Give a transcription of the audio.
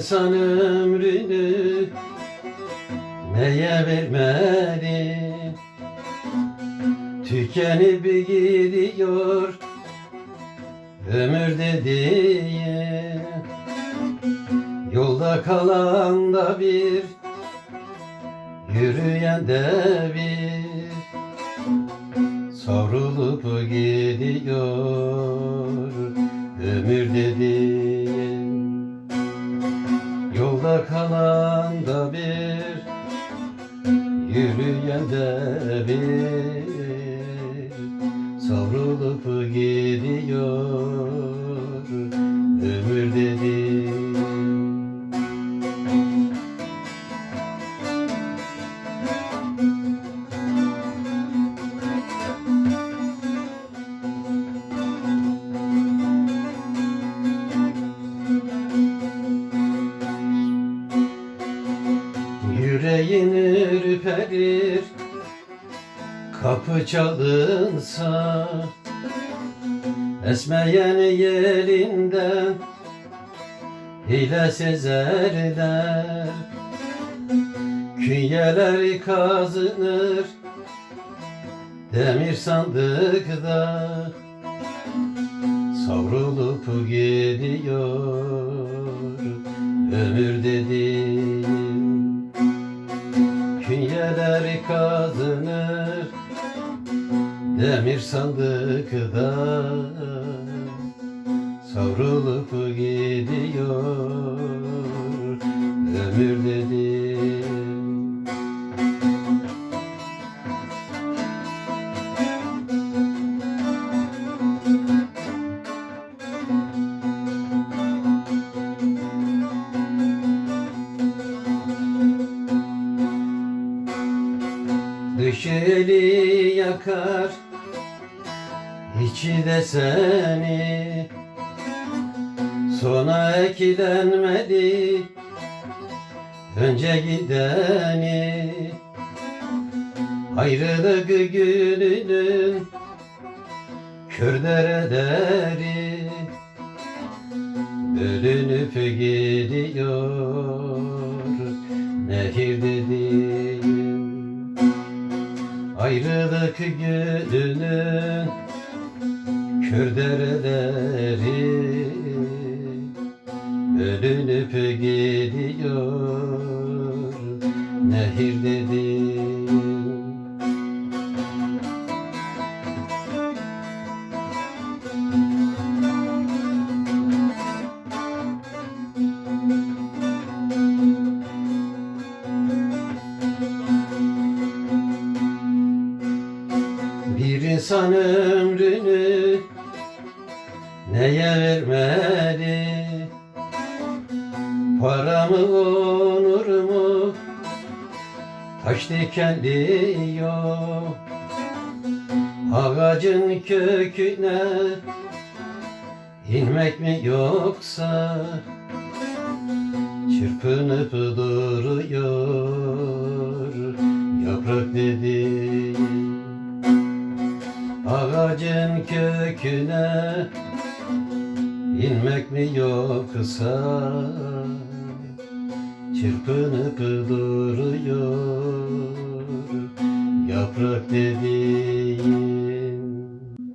İnsan ömrünü neye vermeli? Tükenip gidiyor ömür dediğin Yolda kalan da bir Yürüyen de bir. Savrulup gidiyor ömür dediğin. Yolda kalan da bir Yürüyen de bir Yüreğin ürperir Kapı çalınsa Esmeyen yerinden Hile sezerler. Künyeler kazınır Demir sandıkta Savrulup gidiyor Ömür dediğin Künyeler kazınır Demir sandıkta Savrulup gidiyor. Ömür dediğin Dışı eli yakar içi de seni. Sona eklenmedi Önce gideni. Ayrılık gününün Kör dereleri Bölünüp gidiyor Nehir Ayrılık gününün kör dereleri Bölünüp gidiyor nehir Bir insan ömrünü neye vermeli? Para mı, onur mu, taş dikenli yok. Ağacın köküne inmek mi yoksa Çırpınıp duruyor yaprak dediğin Ağacın köküne inmek mi yoksa Çırpınıp duruyor. Yaprak dediğin